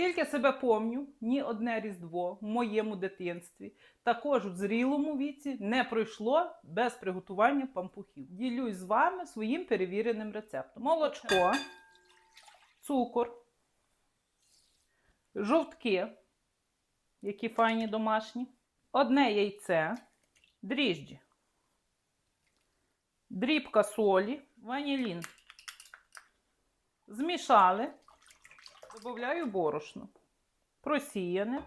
Скільки себе помню, ні одне різдво в моєму дитинстві, також в зрілому віці, не пройшло без приготування пампухів. Ділюсь з вами своїм перевіреним рецептом. Молочко, цукор, жовтки, які файні домашні, одне яйце, дріжджі, дрібка солі, ванілін. Змішали. Добавляю борошно. Просіяне.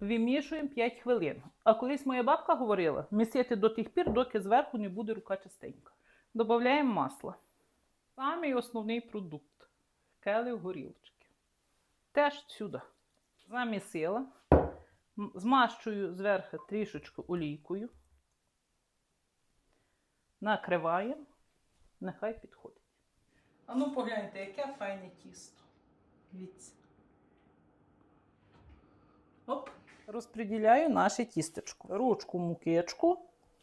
Вимішуємо 5 хвилин. А колись моя бабка говорила, місити до тих пір, доки зверху не буде рука чистенька. Додаємо масло. Самий основний продукт. Келих горілочки. Теж сюди. Замісила. Змащую зверху трішечку олійкою. Накриваємо. Нехай підходить. А ну погляньте, яке файне тісто. Дивіться. Оп. Розподіляю наше тістечко. Ручку мукичку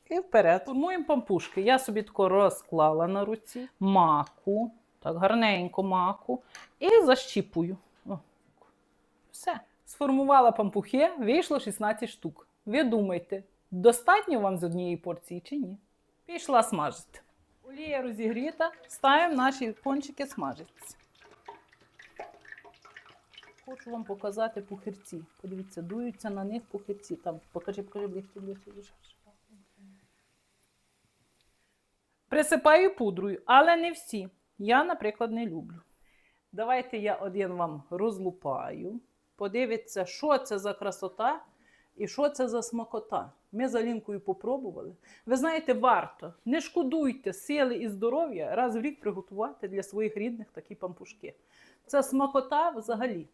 і вперед. Формуємо пампушки. Я собі тако розклала на руці маку, так гарненько маку, і защіпую. О, все. Сформувала пампухи, вийшло 16 штук. Ви думаєте, достатньо вам з однієї порції чи ні? Пішла смажити. Олія розігріта, ставимо наші кончики смажитися. Хочу вам показати пухирці. Подивіться, дуються на них пухирці. Там, покажи, покажи, ближче, ближче, ближче. Присипаю пудрою, але не всі. Я, наприклад, не люблю. Давайте я один вам розлупаю. Подивіться, що це за красота і що це за смакота. Ми з Алінкою попробували. Ви знаєте, варто, не шкодуйте сили і здоров'я раз в рік приготувати для своїх рідних такі пампушки. Це смакота взагалі.